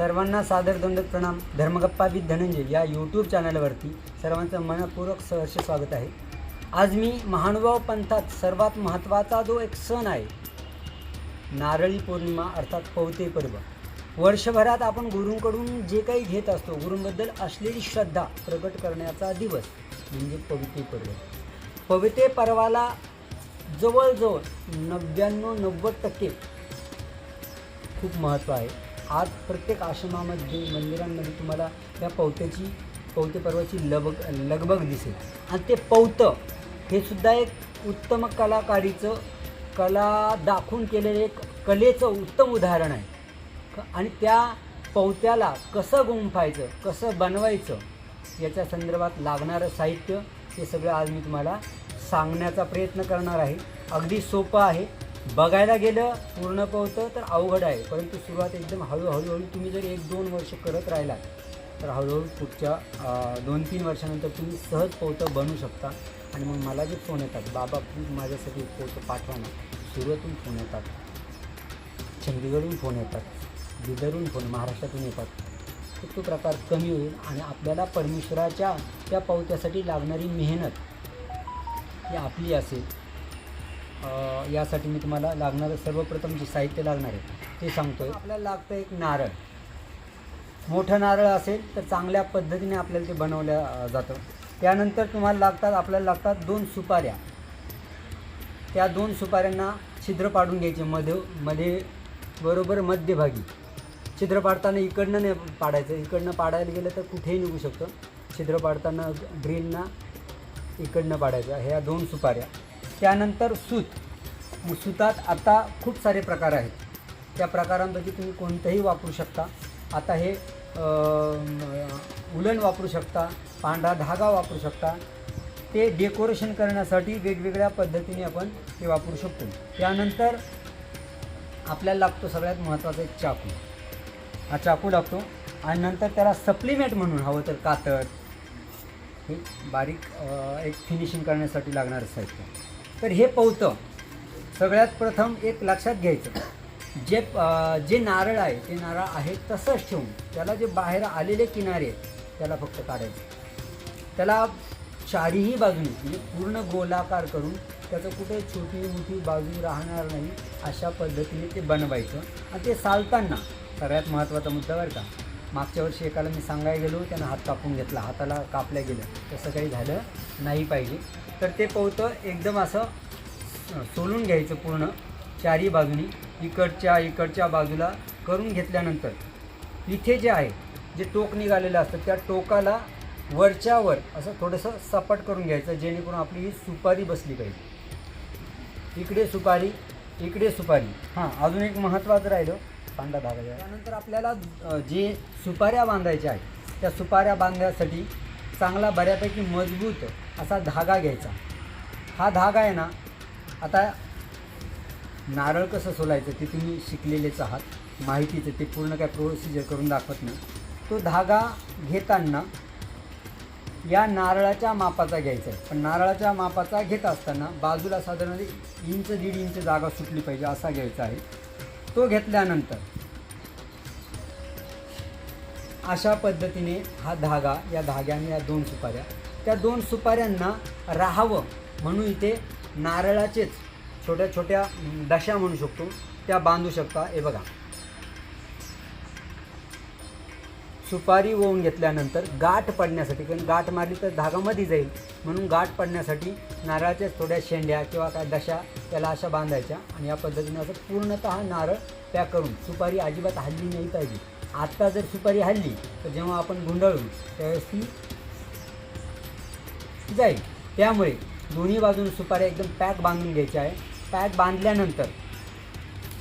सर्वांना सादर दंडक प्रणाम. धर्मगप्पा विथ धनंजय या यूट्यूब चॅनलवरती सर्वांचं मनपूर्वक सहर्ष स्वागत आहे. आज मी महानुभाव पंथात सर्वात महत्त्वाचा जो एक सण आहे नारळी पौर्णिमा अर्थात पवते पर्व. वर्षभरात आपण गुरूंकडून जे काही घेत असतो गुरूंबद्दल असलेली श्रद्धा प्रकट करण्याचा दिवस म्हणजे पविते पर्व. पविते पर्वाला जवळजवळ नव्याण्णव नव्वद टक्के खूप महत्त्व आहे. आज प्रत्येक आश्रमामध्ये मंदिरांमध्ये तुम्हाला या पवत्याची पवते पर्वाची लबग लगबग दिसेल. आणि ते पवतं हे सुद्धा एक उत्तम कलाकारीचं कला दाखवून केलेलं एक कलेचं उत्तम उदाहरण आहे. आणि त्या पवत्याला कसं गुंफायचं कसं बनवायचं याच्या संदर्भात लागणारं साहित्य हे सगळं आज मी तुम्हाला सांगण्याचा प्रयत्न करणार आहे. अगदी सोपं आहे. बघायला गेलं पूर्ण पवतं तर अवघड आहे. परंतु सुरुवात एकदम हळूहळूहळू तुम्ही जर एक दोन वर्ष करत राहिलात तर हळूहळू पुढच्या दोन तीन वर्षानंतर तुम्ही सहज पोहतं बनवू शकता. आणि मग मला जे फोन येतात बाबा प्लीज माझ्यासाठी एक पोहतं पाठवा ना. सुरतहून फोन येतात. चंदीगडहून फोन येतात. बिदरहून फोन महाराष्ट्रातून येतात. तर तो प्रकार कमी होईल आणि आपल्याला परमेश्वराच्या त्या पावत्यासाठी लागणारी मेहनत ही आपली असेल. यासाठी मी तुम्हाला लागणारं सर्वप्रथम जे साहित्य लागणार आहे ते सांगतो आहे आपल्याला लागतं एक नारळ. मोठं नारळ असेल तर चांगल्या पद्धतीने आपल्याला ते बनवलं जातं. त्यानंतर तुम्हाला लागतात आपल्याला लागतात दोन सुपाऱ्या. त्या दोन सुपाऱ्यांना छिद्र पाडून घ्यायचे मध्ये मध्ये बरोबर मध्यभागी. छिद्र पाडताना इकडनं नाही पाडायचं. इकडनं पाडायला गेलं तर कुठेही निघू शकतं. छिद्र पाडताना ड्रिलना इकडनं पाडायचं. ह्या दोन सुपाऱ्या. त्यानंतर सूत. सुतात आता खूप सारे प्रकार आहेत. त्या प्रकारांपैकी तुम्ही कोणतंही वापरू शकता. आता हे उलन वापरू शकता पांढरा धागा वापरू शकता. ते डेकोरेशन करण्यासाठी वेगवेगळ्या पद्धतीने आपण ते वापरू शकतो. त्यानंतर आपल्याला लागतो सगळ्यात महत्त्वाचा एक चाकू. हा चाकू लागतो. आणि नंतर त्याला सप्लिमेंट म्हणून हवं तर कातड हे बारीक एक फिनिशिंग करण्यासाठी लागणारं साहित्य. तर हे पवतं सगळ्यात प्रथम एक लक्षात घ्यायचं. जे जे नारळ आहे ते नारळ आहे तसंच ठेवून त्याला जे बाहेर आलेले किनारे आहेत त्याला फक्त काढायचं. त्याला चारीही बाजूने म्हणजे पूर्ण गोलाकार करून त्याचं कुठे छोटी मोठी बाजू राहणार नाही अशा पद्धतीने ते बनवायचं. आणि ते चालताना सगळ्यात महत्त्वाचा मुद्दा बरं का मागच्या वर्षी एकाला मी सांगायला गेलो त्यानं हात कापून घेतला हाताला कापल्या गेलं तसं काही झालं नाही पाहिजे. तर ते पोहतं एकदम असं सोलून घ्यायचं पूर्ण चारी बाजूनी इकडच्या इकडच्या बाजूला करून घेतल्यानंतर. इथे जे आहे जे टोक निघालेलं असतं त्या टोकाला वरच्यावर असं थोडंसं सपाट करून घ्यायचं जेणेकरून आपली ही सुपारी बसली पाहिजे. इकडे सुपारी इकडे सुपारी. हां अजून एक महत्त्वाचं राहिलं पांढरा भागा त्यानंतर आपल्याला जे सुपाऱ्या बांधायच्या आहेत त्या सुपाऱ्या बांधण्यासाठी चांगला बऱ्यापैकी मजबूत असा धागा घ्यायचा. हा धागा आहे ना आता नारळ कसं सोलायचं ते तुम्ही शिकलेलेच आहात माहितीचं ते पूर्ण काय प्रोसिजर करून दाखवत नाही. तो धागा घेताना या नारळाच्या मापाचा घ्यायचा आहे. पण नारळाच्या मापाचा घेत असताना बाजूला साधारण इंच दीड इंच जागा सुटली पाहिजे असा घ्यायचा आहे. तो घेतल्यानंतर अशा पद्धतीने हा धागा या धाग्याने या दोन सुपाऱ्या त्या दोन सुपाऱ्यांना राहावं म्हणून इथे नारळाचेच छोट्या छोट्या दशा म्हणू शकतो. त्या बांधू शकता. हे बघा. सुपारी ओवून घेतल्यानंतर गाठ पडण्यासाठी कारण गाठ मारली तर धागामध्ये जाईल. म्हणून गाठ पडण्यासाठी नारळाच्याच थोड्या शेंड्या किंवा काय दशा त्याला अशा बांधायच्या आणि या पद्धतीने असं पूर्णतः नारळ पॅक करून सुपारी अजिबात हल्ली नाही पाहिजे. आत्ता जर सुपारी हल्ली तर जेव्हा आपण गुंडाळू त्यावेळेस ती जाईल. त्यामुळे दोन्ही बाजून सुपाऱ्या एकदम पॅक बांधून घ्यायच्या आहे. पॅक बांधल्यानंतर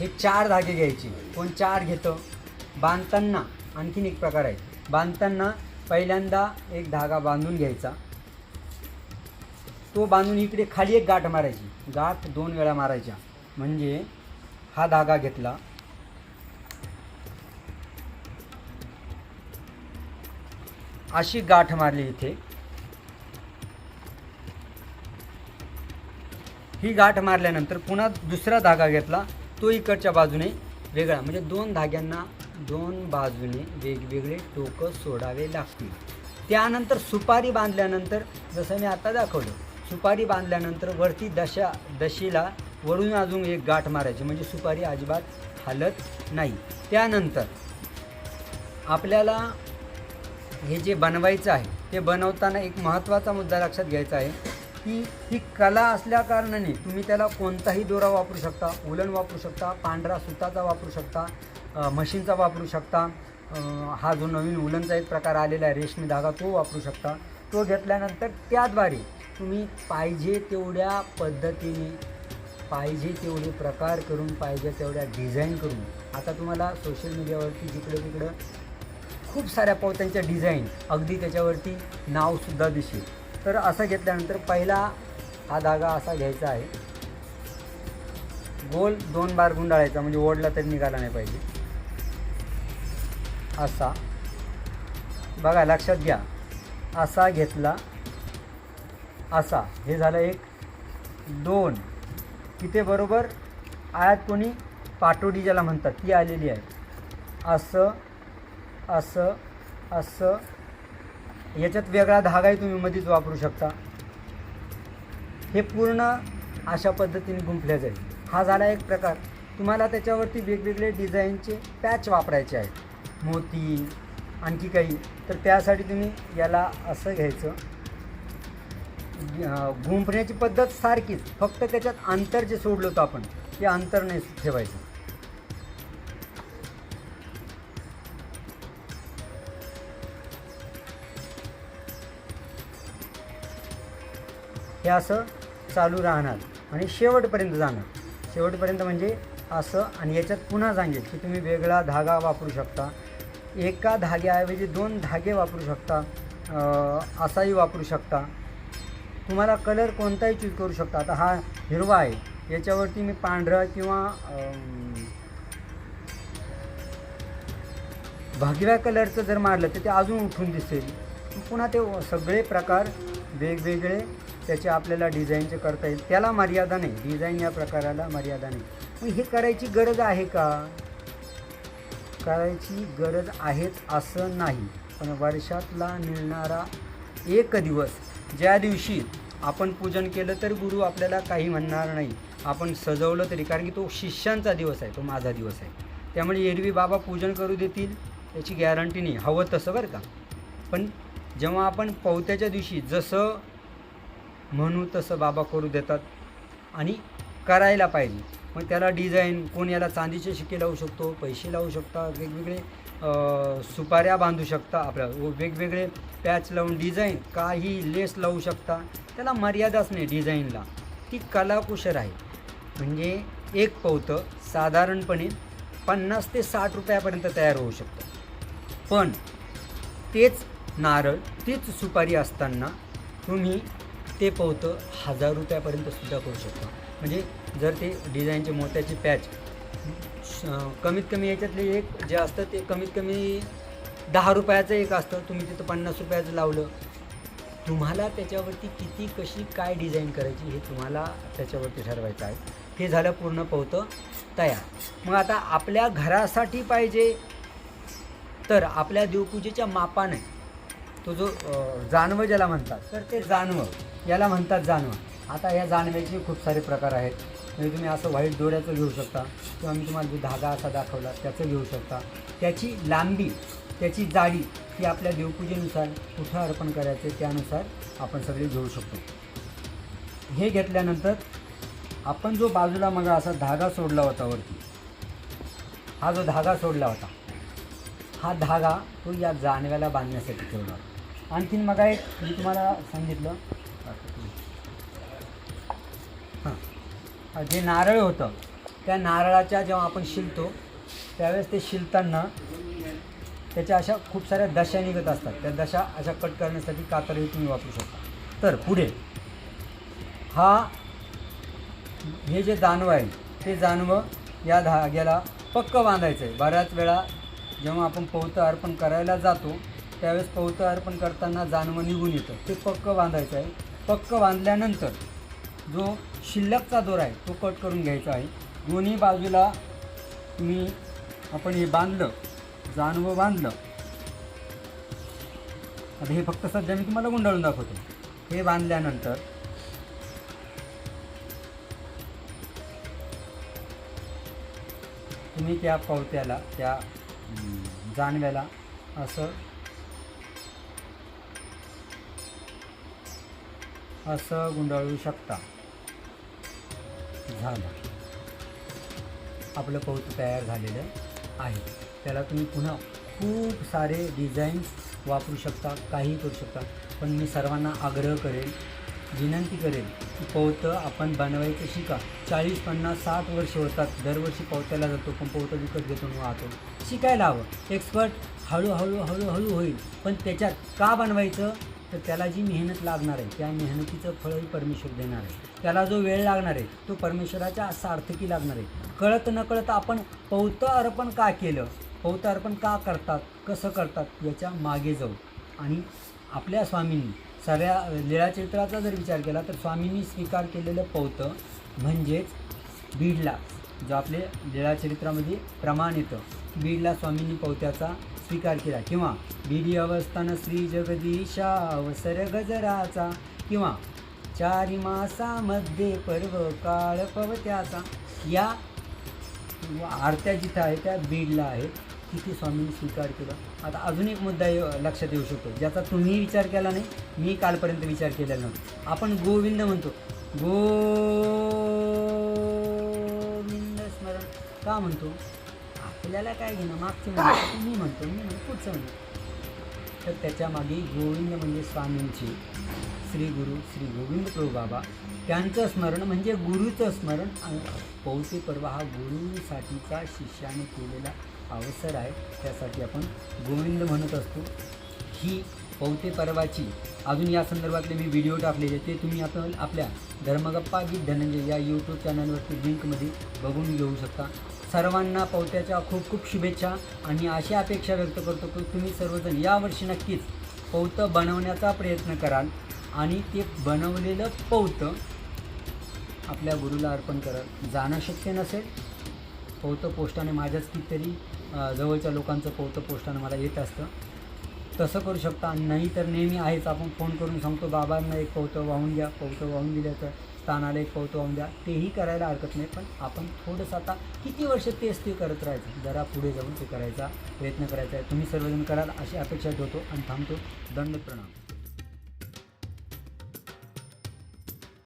हे चार धागे घ्यायचे. कोण चार घेतं? बांधताना आणखीन एक प्रकार आहे. बांधताना पहिल्यांदा एक धागा बांधून घ्यायचा. तो बांधून इकडे खाली एक गाठ मारायची. गाठ दोन वेळा मारायच्या. म्हणजे हा धागा घेतला. अशी गाठ मारली इथे. ही गाठ मारल्यानंतर पुन्हा दुसरा धागा घेतला. तो इकडच्या बाजूने वेगळा म्हणजे दोन धाग्यांना दोन बाजूने वेगवेगळे टोकं सोडावे लागतील. त्यानंतर सुपारी बांधल्यानंतर जसं मी आता दाखवलं सुपारी बांधल्यानंतर वरती दशा दशीला वळून अजून एक गाठ मारायची म्हणजे सुपारी अजिबात हलत नाही. त्यानंतर आपल्याला हे जे बनवायचं आहे ते बनवताना एक महत्त्वाचा मुद्दा लक्षात घ्यायचा आहे. की ही कला असल्या कारणाने तुम्ही त्याला कोणताही दोरा वापरू शकता उलन वापरू शकता पांढरा सुताचा वापरू शकता मशीनचा वापरू शकता हा जो नवीन उलनचा एक प्रकार आलेला आहे रेशमी धागा तो वापरू शकता. तो घेतल्यानंतर त्याद्वारे तुम्ही पाहिजे तेवढ्या पद्धतीने पाहिजे तेवढे प्रकार करून पाहिजे तेवढ्या डिझाईन करून आता तुम्हाला सोशल मीडियावरती जिकडं तिकडं खूप साऱ्या पोत्यांच्या डिझाईन अगदी त्याच्यावरती नावसुद्धा दिसेल. तर असं घेतल्यानंतर पहिला हा धागा असा घ्यायचा आहे. गोल दोन बार गुंडाळायचा म्हणजे ओढला तरी निघाला नाही पाहिजे. असा. बघा लक्षात घ्या. असा घेतला असा. हे झालं एक दोन. तिथे बरोबर आयात कोणी? पाटोडी ज्याला म्हणतात ती आलेली आहे. असं असं असं. याच्यात वेगळा धागाही तुम्ही मध्येच वापरू शकता. हे पूर्ण अशा पद्धतीने गुंफल्या जाईल. हा झाला एक प्रकार. तुम्हाला त्याच्यावरती वेगवेगळे डिझाईनचे पॅच वापरायचे आहेत. मोती आणखी काही. तर त्यासाठी तुम्ही याला असं घ्यायचं. गुंफण्याची पद्धत सारखीच. फक्त त्याच्यात अंतर जे सोडलं होतं आपण ते अंतर नाही ठेवायचं. हे असं चालू राहणार आणि शेवटपर्यंत जाणार. शेवटपर्यंत म्हणजे असं आणि याच्यात पुन्हा सांगेल की तुम्ही वेगळा धागा वापरू शकता. एका धाग्याऐवजी दोन धागे वापरू शकता. असाही वापरू शकता. तुम्हाला कलर कोणताही चूज करू शकता. आता हा हिरवा आहे. याच्यावरती मी पांढरा किंवा भगव्या कलरचं जर मारलं तर ते अजून उठून दिसेल. पुन्हा ते सगळे प्रकार वेगवेगळे त्याचे आपल्याला डिझाईनचे करता येईल. त्याला मर्यादा नाही. डिझाईन या प्रकाराला मर्यादा नाही. मग हे करायची गरज आहे का? करायची गरज आहेच असं नाही. पण वर्षातला मिळणारा एक दिवस ज्या दिवशी आपण पूजन केलं तर गुरु आपल्याला काही म्हणणार नाही. आपण सजवलं तरी कारण की तो शिष्यांचा दिवस आहे तो माझा दिवस आहे. त्यामुळे एरवी बाबा पूजन करू देतील याची गॅरंटी नाही. हवं तसं बरं का? पण जेव्हा आपण पवत्याच्या दिवशी जसं म्हणू तसं बाबा करू देतात. आणि करायला पाहिजे. मग त्याला डिझाईन कोण याला चांदीचे शिक्के लावू शकतो पैसे लावू शकता वेगवेगळे सुपाऱ्या बांधू शकता आपल्या व वेगवेगळे पॅच लावून डिझाईन काही लेस लावू शकता. त्याला मर्यादाच नाही डिझाईनला ती कलाकुशर आहे. म्हणजे एक पवतं साधारणपणे पन्नास ते साठ रुपयापर्यंत तयार होऊ शकतं. पण तेच नारळ तीच सुपारी असताना तुम्ही ते पोहतं हजार रुपयापर्यंत सुद्धा करू शकतो. म्हणजे जर ते डिझाईनचे मोत्याचे पॅच कमीत कमी याच्यातले एक जे असतं ते कमीत कमी दहा रुपयाचं एक असतं तुम्ही तिथं पन्नास रुपयाचं लावलं. तुम्हाला त्याच्यावरती किती कशी काय डिझाईन करायची हे तुम्हाला त्याच्यावरती ठरवायचं आहे. हे झालं पूर्ण पोहतं तयार. मग आता आपल्या घरासाठी पाहिजे तर आपल्या देवपूजेच्या मापाने तो जो जानवं ज्याला म्हणतात तर ते जानवं. याला म्हणतात जानवं आता या जानव्याचे खूप सारे प्रकार आहेत. म्हणजे तुम्ही असं व्हाईट दोऱ्याचं घेऊ शकता किंवा मी तुम्हाला जो धागा असा दाखवला त्याचं घेऊ शकता. त्याची लांबी त्याची जाडी ही आपल्या देवपूजेनुसार कुठं अर्पण करायचे त्यानुसार आपण सगळे घेऊ शकतो. हे घेतल्यानंतर आपण जो बाजूला मग असा धागा सोडला होता वरती हा जो धागा सोडला होता हा धागा तो या जानव्याला बांधण्यासाठी ठेवला होता. आणखीन मग एक मी तुम्हाला सांगितलं जे नारळ होतं त्या नारळाच्या जेव्हा आपण शिलतो त्यावेळेस ते शिलताना त्याच्या अशा खूप साऱ्या दशा निघत असतात. त्या दशा अशा कट करण्यासाठी कातरही तुम्ही वापरू शकता. तर पुढे हा हे जे जानवं आहे ते जानवं या धाग्याला पक्क बांधायचं आहे बऱ्याच वेळा जेव्हा आपण पौतं अर्पण करायला जातो त्यावेळेस पौतं अर्पण करताना जानवं निघून येतं. ते पक्क बांधायचं आहे पक्क बांधल्यानंतर जो शिल्लकचा दोर आहे तो कट करून घ्यायचा आहे. दोन्ही बाजूला तुम्ही आपण हे बांधलं जानवं बांधलं. आता हे फक्त सध्या मी तुम्हाला गुंडाळून दाखवतो. हे बांधल्यानंतर तुम्ही त्या पावत्याला त्या जानव्याला असं असं गुंडाळू शकता. झालं. आपलं कौतुक तयार झालेलं आहे. त्याला तुम्ही पुन्हा खूप सारे डिझाईन्स वापरू शकता काही करू शकता. पण मी सर्वांना आग्रह करेल विनंती करेल की पौतं आपण बनवायचं शिका. चाळीस पन्नास साठ वर्ष होतात. दरवर्षी पौत्याला जातो पण पौतं विकत घेतो वाहतो. शिकायला हवं. एक्सपर्ट हळूहळू हळूहळू होईल. पण त्याच्यात का बनवायचं? तर त्याला जी मेहनत लागणार आहे त्या मेहनतीचं फळही परमेश्वर देणार आहे. त्याला जो वेळ लागणार आहे तो परमेश्वराच्या सार्थकी लागणार आहे. कळत न कळत आपण पौत अर्पण का केलं? पौत अर्पण का करतात? कसं करतात? याच्या मागे जाऊ. आणि आपल्या स्वामींनी सगळ्या लीळाचरित्राचा जर विचार केला तर स्वामींनी स्वीकार केलेलं पौतं म्हणजेच बीडला जो आपले लीळाचरित्रामध्ये प्रमाण येतं. बीडला स्वामींनी पौत्याचा स्वीकार केला. किंवा बीडी अवस्थान श्री जगदीशा अवसर गजराचा किंवा चारी मासामध्ये पर्व काळ पवत्याचा या आरत्या जिथं आहे त्या बीडला आहेत तिथे स्वामींनी स्वीकार केला. आता अजून एक मुद्दा ये- लक्षात येऊ शकतो. ज्याचा तुम्ही विचार केला नाही मी कालपर्यंत विचार केलेला नव्हता. आपण गोविंद म्हणतो. गोविंद स्मरण का म्हणतो? आपल्याला काय घेणं? मागचे म्हणतो मी म्हणतो मी म्हणतो पुढचं म्हणतो. तर त्याच्यामागे गोविंद म्हणजे स्वामींचे. श्री गुरु श्री गोविंद प्रभू बाबा. त्यांचं स्मरण म्हणजे गुरुचं स्मरण. आणि पौते पर्व हा गुरुसाठीचा शिष्याने केलेला अवसर आहे. त्यासाठी आपण गोविंद म्हणत असतो. ही पौते पर्वाची अजून या संदर्भातले मी व्हिडिओ टाकलेले ते तुम्ही आपण आपल्या धर्मगप्पा गीत धनंजय या यूट्यूब चॅनलवरती लिंकमध्ये बघून घेऊ शकता. सर्वांना पौत्याच्या खूप खूप शुभेच्छा आणि अशी अपेक्षा व्यक्त करतो की तुम्ही सर्वजण यावर्षी नक्कीच पौतं बनवण्याचा प्रयत्न कराल आणि ते बनवलेलं पौतं आपल्या गुरुला अर्पण कराल जाणं शक्य नसेल. पौतं पोस्टाने माझ्याच कितीतरी जवळच्या लोकांचं पौतं पोस्टाने मला येत असतं. तसं करू शकता नाही तर नेहमी आहेच. आपण फोन करून सांगतो बाबांना एक पौतं वाहून घ्या पौतं वाहून दिलं तर स्थानाला एक द्या तेही करायला हरकत नाही पण आपण थोडंसं आता किती वर्ष तेच ते करत राहायचं? जरा पुढे जाऊन ते करायचा प्रयत्न करायचा आहे. तुम्ही सर्वजण कराल अशी अपेक्षा ठेवतो आणि थांबतो. दंड प्रणाम.